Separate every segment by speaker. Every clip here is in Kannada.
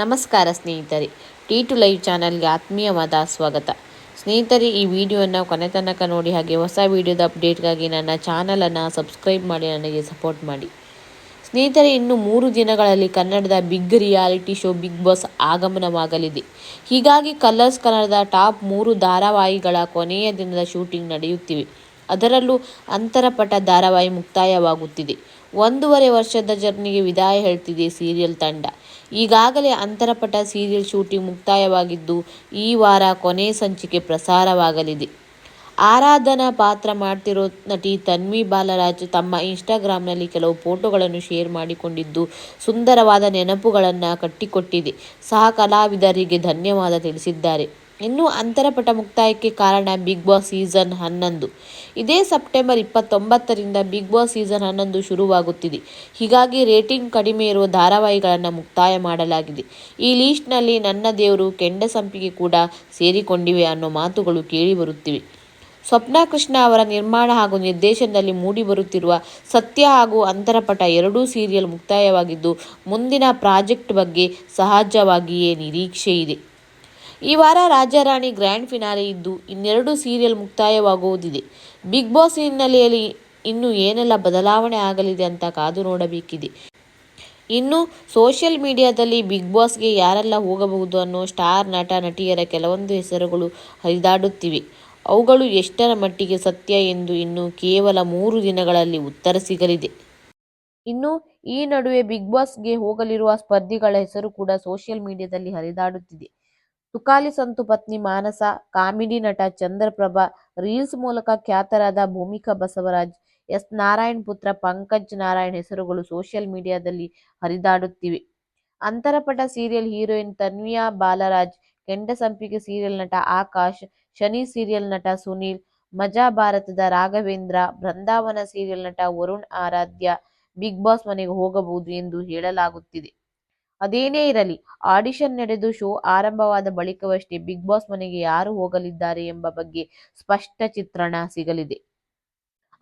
Speaker 1: ನಮಸ್ಕಾರ ಸ್ನೇಹಿತರೆ. ಟಿ ಟು ಲೈವ್ ಚಾನಲ್ಗೆ ಆತ್ಮೀಯವಾದ ಸ್ವಾಗತ. ಸ್ನೇಹಿತರೆ, ಈ ವಿಡಿಯೋನ ಕೊನೆ ತನಕ ನೋಡಿ ಹಾಗೆ ಹೊಸ ವಿಡಿಯೋದ ಅಪ್ಡೇಟ್ಗಾಗಿ ನನ್ನ ಚಾನಲನ್ನು ಸಬ್ಸ್ಕ್ರೈಬ್ ಮಾಡಿ, ನನಗೆ ಸಪೋರ್ಟ್ ಮಾಡಿ. ಸ್ನೇಹಿತರೆ, ಇನ್ನು ಮೂರು ದಿನಗಳಲ್ಲಿ ಕನ್ನಡದ big reality show Bigg Boss ಆಗಮನವಾಗಲಿದೆ. ಹೀಗಾಗಿ ಕಲರ್ಸ್ ಕನ್ನಡದ ಟಾಪ್ ಮೂರು ಧಾರಾವಾಹಿಗಳ ಕೊನೆಯ ದಿನದ ಶೂಟಿಂಗ್ ನಡೆಯುತ್ತಿವೆ. ಅದರಲ್ಲೂ ಅಂತರಪಟ ಧಾರಾವಾಹಿ ಮುಕ್ತಾಯವಾಗುತ್ತಿದೆ. ಒಂದೂವರೆ ವರ್ಷದ ಜರ್ನಿಗೆ ವಿದಾಯ ಹೇಳ್ತಿದೆ ಸೀರಿಯಲ್ ತಂಡ. ಈಗಾಗಲೇ ಅಂತರಪಟ ಸೀರಿಯಲ್ ಶೂಟಿಂಗ್ ಮುಕ್ತಾಯವಾಗಿದ್ದು, ಈ ವಾರ ಕೊನೆ ಸಂಚಿಕೆ ಪ್ರಸಾರವಾಗಲಿದೆ. ಆರಾಧನಾ ಪಾತ್ರ ಮಾಡ್ತಿರೋ ನಟಿ ತನ್ವಿ ಬಾಲರಾಜ್ ತಮ್ಮ ಇನ್ಸ್ಟಾಗ್ರಾಮ್ನಲ್ಲಿ ಕೆಲವು ಫೋಟೋಗಳನ್ನು ಶೇರ್ ಮಾಡಿಕೊಂಡಿದ್ದು, ಸುಂದರವಾದ ನೆನಪುಗಳನ್ನು ಕಟ್ಟಿಕೊಟ್ಟಿದೆ. ಸಹ ಕಲಾವಿದರಿಗೆ ಧನ್ಯವಾದ ತಿಳಿಸಿದ್ದಾರೆ. ಇನ್ನು ಅಂತರಪಟ ಮುಕ್ತಾಯಕ್ಕೆ ಕಾರಣ ಬಿಗ್ ಬಾಸ್ ಸೀಸನ್ ಹನ್ನೊಂದು. ಇದೇ ಸೆಪ್ಟೆಂಬರ್ ಇಪ್ಪತ್ತೊಂಬತ್ತರಿಂದ ಬಿಗ್ ಬಾಸ್ ಸೀಸನ್ ಹನ್ನೊಂದು ಶುರುವಾಗುತ್ತಿದೆ. ಹೀಗಾಗಿ ರೇಟಿಂಗ್ ಕಡಿಮೆ ಇರುವ ಧಾರಾವಾಹಿಗಳನ್ನು ಮುಕ್ತಾಯ ಮಾಡಲಾಗಿದೆ. ಈ ಲೀಸ್ಟ್ನಲ್ಲಿ ನನ್ನ ದೇವರು ಕೆಂಡ ಸಂಪಿಗೆ ಕೂಡ ಸೇರಿಕೊಂಡಿವೆ ಅನ್ನೋ ಮಾತುಗಳು ಕೇಳಿಬರುತ್ತಿವೆ. ಸ್ವಪ್ನ ಕೃಷ್ಣ ಅವರ ನಿರ್ಮಾಣ ಹಾಗೂ ನಿರ್ದೇಶನದಲ್ಲಿ ಮೂಡಿಬರುತ್ತಿರುವ ಸತ್ಯ ಹಾಗೂ ಅಂತರಪಟ ಎರಡೂ ಸೀರಿಯಲ್ ಮುಕ್ತಾಯವಾಗಿದ್ದು, ಮುಂದಿನ ಪ್ರಾಜೆಕ್ಟ್ ಬಗ್ಗೆ ಸಹಜವಾಗಿಯೇ ನಿರೀಕ್ಷೆ ಇದೆ ಈ ವಾರ ರಾಜಾರಾಣಿ ಗ್ರ್ಯಾಂಡ್ ಫಿನಾಲೆ ಇದ್ದು ಇನ್ನೆರಡು ಸೀರಿಯಲ್ ಮುಕ್ತಾಯವಾಗುವುದಿದೆ. ಬಿಗ್ ಬಾಸ್ ಹಿನ್ನೆಲೆಯಲ್ಲಿ ಇನ್ನು ಏನೆಲ್ಲ ಬದಲಾವಣೆ ಆಗಲಿದೆ ಅಂತ ಕಾದು ನೋಡಬೇಕಿದೆ. ಇನ್ನು ಸೋಷಿಯಲ್ ಮೀಡಿಯಾದಲ್ಲಿ ಬಿಗ್ ಬಾಸ್ಗೆ ಯಾರೆಲ್ಲ ಹೋಗಬಹುದು ಅನ್ನೋ ಸ್ಟಾರ್ ನಟ ನಟಿಯರ ಕೆಲವೊಂದು ಹೆಸರುಗಳು ಹರಿದಾಡುತ್ತಿವೆ. ಅವುಗಳು ಎಷ್ಟರ ಮಟ್ಟಿಗೆ ಸತ್ಯ ಎಂದು ಇನ್ನು ಕೇವಲ ಮೂರು ದಿನಗಳಲ್ಲಿ ಉತ್ತರ ಸಿಗಲಿದೆ. ಇನ್ನು ಈ ನಡುವೆ ಬಿಗ್ ಬಾಸ್ಗೆ ಹೋಗಲಿರುವ ಸ್ಪರ್ಧಿಗಳ ಹೆಸರು ಕೂಡ ಸೋಷಿಯಲ್ ಮೀಡಿಯಾದಲ್ಲಿ ಹರಿದಾಡುತ್ತಿದೆ. ತುಕಾಲಿ ಸಂತು ಪತ್ನಿ ಮಾನಸ, ಕಾಮಿಡಿ ನಟ ಚಂದ್ರಪ್ರಭಾ, ರೀಲ್ಸ್ ಮೂಲಕ ಖ್ಯಾತರಾದ ಭೂಮಿಕಾ ಬಸವರಾಜ್, ಎಸ್ ನಾರಾಯಣ್ ಪುತ್ರ ಪಂಕಜ್ ನಾರಾಯಣ್ ಹೆಸರುಗಳು ಸೋಷಿಯಲ್ ಮೀಡಿಯಾದಲ್ಲಿ ಹರಿದಾಡುತ್ತಿವೆ. Antarapata serial heroine Tanviya Balaraj Kendasampige serial ನಟ ಆಕಾಶ್, ಶನಿ ಸೀರಿಯಲ್ ನಟ ಸುನೀಲ್, ಮಜಾ ಭಾರತದ ರಾಘವೇಂದ್ರ, ಬೃಂದಾವನ ಸೀರಿಯಲ್ ನಟ ವರುಣ್ ಆರಾಧ್ಯ, ಬಿಗ್ ಬಾಸ್ ಮನೆಗೆ ಹೋಗಬಹುದು ಎಂದು ಹೇಳಲಾಗುತ್ತಿದೆ. ಅದೇನೇ ಇರಲಿ, ಆಡಿಷನ್ ನಡೆದು ಶೋ ಆರಂಭವಾದ ಬಳಿಕವಷ್ಟೇ ಬಿಗ್ ಬಾಸ್ ಮನೆಗೆ ಯಾರು ಹೋಗಲಿದ್ದಾರೆ ಎಂಬ ಬಗ್ಗೆ ಸ್ಪಷ್ಟ ಚಿತ್ರಣ ಸಿಗಲಿದೆ.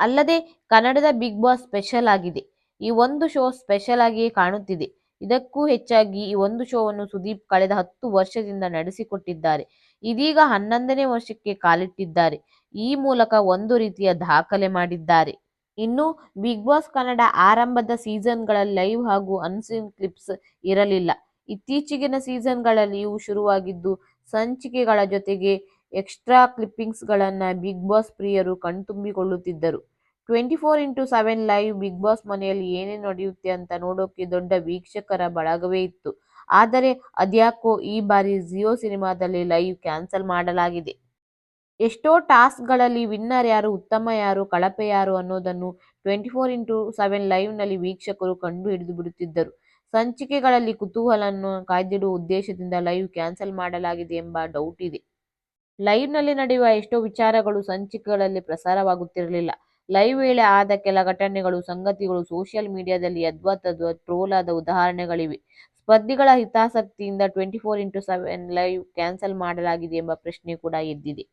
Speaker 1: ಅಲ್ಲದೆ ಕನ್ನಡದ ಬಿಗ್ ಬಾಸ್ ಸ್ಪೆಷಲ್ ಆಗಿದೆ. ಈ ಒಂದು ಶೋ ಸ್ಪೆಷಲ್ ಆಗಿಯೇ ಕಾಣುತ್ತಿದೆ. ಇದಕ್ಕೂ ಹೆಚ್ಚಾಗಿ ಈ ಒಂದು ಶೋವನ್ನು ಸುದೀಪ್ ಕಳೆದ ಹತ್ತು ವರ್ಷದಿಂದ ನಡೆಸಿಕೊಟ್ಟಿದ್ದಾರೆ. ಇದೀಗ ಹನ್ನೊಂದನೇ ವರ್ಷಕ್ಕೆ ಕಾಲಿಟ್ಟಿದ್ದಾರೆ. ಈ ಮೂಲಕ ಒಂದು ರೀತಿಯ ದಾಖಲೆ ಮಾಡಿದ್ದಾರೆ. ಇನ್ನು ಬಿಗ್ ಬಾಸ್ ಕನ್ನಡ ಆರಂಭದ ಸೀಸನ್ಗಳಲ್ಲಿ ಲೈವ್ ಹಾಗೂ ಅನ್ಸೀನ್ ಕ್ಲಿಪ್ಸ್ ಇರಲಿಲ್ಲ. ಇತ್ತೀಚೆಗಿನ ಸೀಸನ್ಗಳಲ್ಲಿಯೂ ಶುರುವಾಗಿದ್ದು, ಸಂಚಿಕೆಗಳ ಜೊತೆಗೆ ಎಕ್ಸ್ಟ್ರಾ ಕ್ಲಿಪ್ಪಿಂಗ್ಸ್ಗಳನ್ನು ಬಿಗ್ ಬಾಸ್ ಪ್ರಿಯರು ಕಣ್ತುಂಬಿಕೊಳ್ಳುತ್ತಿದ್ದರು. Twenty four into seven live Bigg Boss ಮನೆಯಲ್ಲಿ ಏನೇ ನಡೆಯುತ್ತೆ ಅಂತ ನೋಡೋಕೆ ದೊಡ್ಡ ವೀಕ್ಷಕರ ಬಳಗವೇ ಇತ್ತು. ಆದರೆ ಅದ್ಯಾಕೋ ಈ ಬಾರಿ ಜಿಯೋ ಸಿನಿಮಾದಲ್ಲಿ ಲೈವ್ ಕ್ಯಾನ್ಸಲ್ ಮಾಡಲಾಗಿದೆ. ಎಷ್ಟೋ ಟಾಸ್ಕ್ಗಳಲ್ಲಿ ವಿನ್ನರ್ ಯಾರು, ಉತ್ತಮ ಯಾರು, ಕಳಪೆ ಯಾರು ಅನ್ನೋದನ್ನು ಟ್ವೆಂಟಿ ಫೋರ್ ಇಂಟು ಸೆವೆನ್ ಲೈವ್ನಲ್ಲಿ ವೀಕ್ಷಕರು ಕಂಡು ಹಿಡಿದು ಬಿಡುತ್ತಿದ್ದರು. ಸಂಚಿಕೆಗಳಲ್ಲಿ ಕುತೂಹಲವನ್ನು ಕಾಯ್ದಿಡುವ ಉದ್ದೇಶದಿಂದ ಲೈವ್ ಕ್ಯಾನ್ಸಲ್ ಮಾಡಲಾಗಿದೆ ಎಂಬ ಡೌಟ್ ಇದೆ. ಲೈವ್ನಲ್ಲಿ ನಡೆಯುವ ಎಷ್ಟೋ ವಿಚಾರಗಳು ಸಂಚಿಕೆಗಳಲ್ಲಿ ಪ್ರಸಾರವಾಗುತ್ತಿರಲಿಲ್ಲ. ಲೈವ್ ವೇಳೆ ಆದ ಕೆಲ ಘಟನೆಗಳು, ಸಂಗತಿಗಳು ಸೋಷಿಯಲ್ ಮೀಡಿಯಾದಲ್ಲಿ ಯದ್ವಾತದ್ವಾ ಟ್ರೋಲ್ ಆದ ಉದಾಹರಣೆಗಳಿವೆ. ಸ್ಪರ್ಧಿಗಳ ಹಿತಾಸಕ್ತಿಯಿಂದ twenty four into seven live cancel ಮಾಡಲಾಗಿದೆ ಎಂಬ ಪ್ರಶ್ನೆ ಕೂಡ ಎದ್ದಿದೆ.